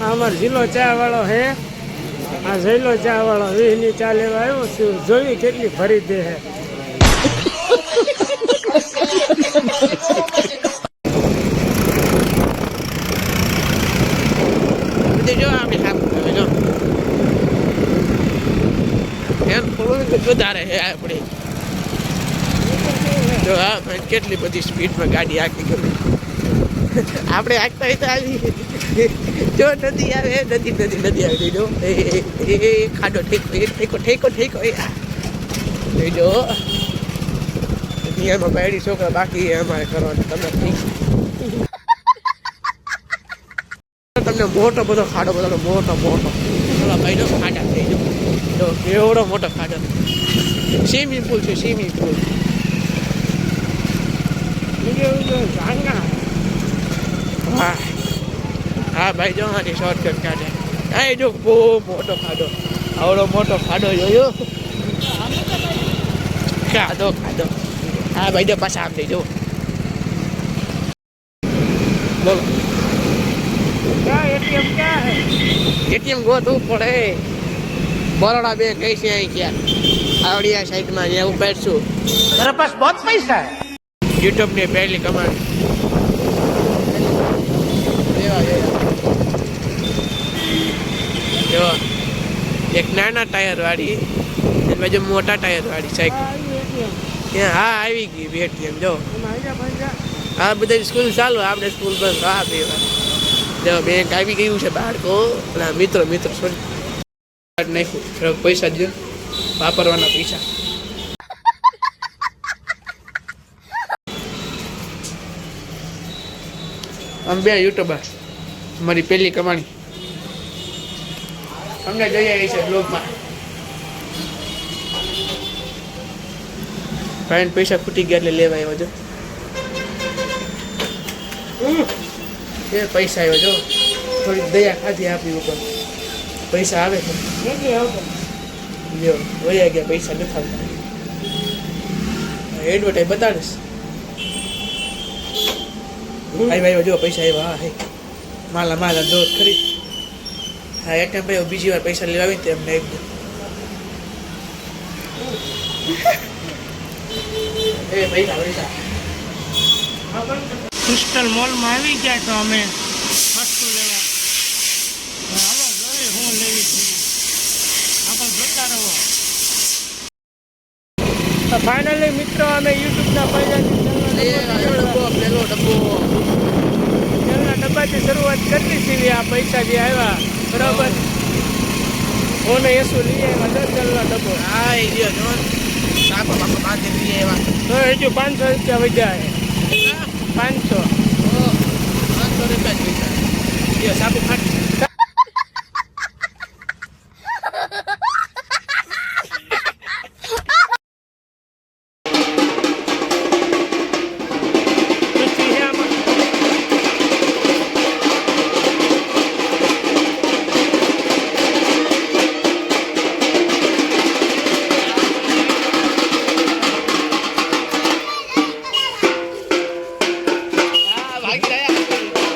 અમારો જિલ્લો ચા વાળો હે. આ જિલ્લો ચા વાળો વીસની ચા લેવા આવ્યો છું. જોઈ કેટલી ફરી દે હે. વધારે હે આપણે. જો હા કેટલી બધી સ્પીડમાં ગાડી આખી ગમે. આપણે આગતા હોય તો આવી. જો નદી આવે, નદી નદી નદી આવી જો. એ ખાડો ઠેકો, એ, ઠેકો ઠેકો ઠેકો, એ. જો. દુનિયામાં બાયડી છોકરા બાકી અમારે કરવાનું, તમે તમને મોટો બધો ખાડો બધો મોટો મોટો. ભાઈનો ખાડા થઈ જો કેવડો મોટો ખાડો. સ્વિમિંગ પુલ છે સ્વિમિંગ પુલ બીજું તો જાણના હા. હા ભાઈ જો આની શોર્ટકટ કાઢે. આ જો બહુ મોટો ખાડો. આવડો મોટો ખાડો જોયો. ખાધો ખાધો. હા ભાઈ જો પાછા આમ દઈ જો બોલો. એટીએમ ગોતવું પડે બરોડા બેંક કઈ છે અહીં ક્યાં? આવડિયા સાઈડમાં જ્યાં હું બેઠશું મારા પાસ બહુ પૈસા યુટ્યુબની પહેલી કમાણી. નાના ટાયર વાળી. અને બાજુ મોટા ટાયર વાળી સાયકલ ત્યાં હા આવી ગઈ ભેટ એમ જો. હા બધા સ્કૂલ ચાલુ આપણે સ્કૂલ બંધ હા બે જો બેંક આવી ગયું છે બાળકો. અને મિત્રો મિત્રો સોરી કાર્ડ નાખ્યું. પૈસા દો વાપરવાના પૈસા. અમે બે યુટ્યુબર મારી પહેલી કમાણી. અમને જઈ આવી છે બ્લોગમાં ફ્રેન્ડ પૈસા ખૂટી ગયા એટલે લેવા આવ્યો જો. એ પૈસા આવ્યો જો. થોડી દયા ખાધી આપી ઉપર. પૈસા આવે છે. લ્યો વયા ગયા પૈસા નથી આવતા. એડવર્ટાઈઝ બતાડીશ. ભાઈ ભાઈ જો પૈસા આવ્યા. હા હે. માલા માલા દોર ખરી. હા એટલે ભાઈ બીજી વાર પૈસા લેવા આવીને તો એમને એક દો. એ પૈસા પૈસા. ક્રિસ્ટલ મોલમાં આવી ગયા તો અમે વસ્તુ લેવા. હાલો જોઈએ હું લેવી છે. આગળ જોતા રહો. ફાઇનલી મિત્રો અમે યુટ્યુબના પહેલાથી ડબ્બાથી શરૂઆત કરી હતી આ પૈસા જે આવ્યા. બરાબર. ઓને એસુ લઈ આવ્યા? દસ તેલનો ડબ્બો. હા એ ગયો જો. સાપા બાપા બાંધી એવા તો હજુ પાંચસો રૂપિયા વધ્યા છે. પાંચસો. પાંચસો રૂપિયા જ ગયો ફાટ ફાટી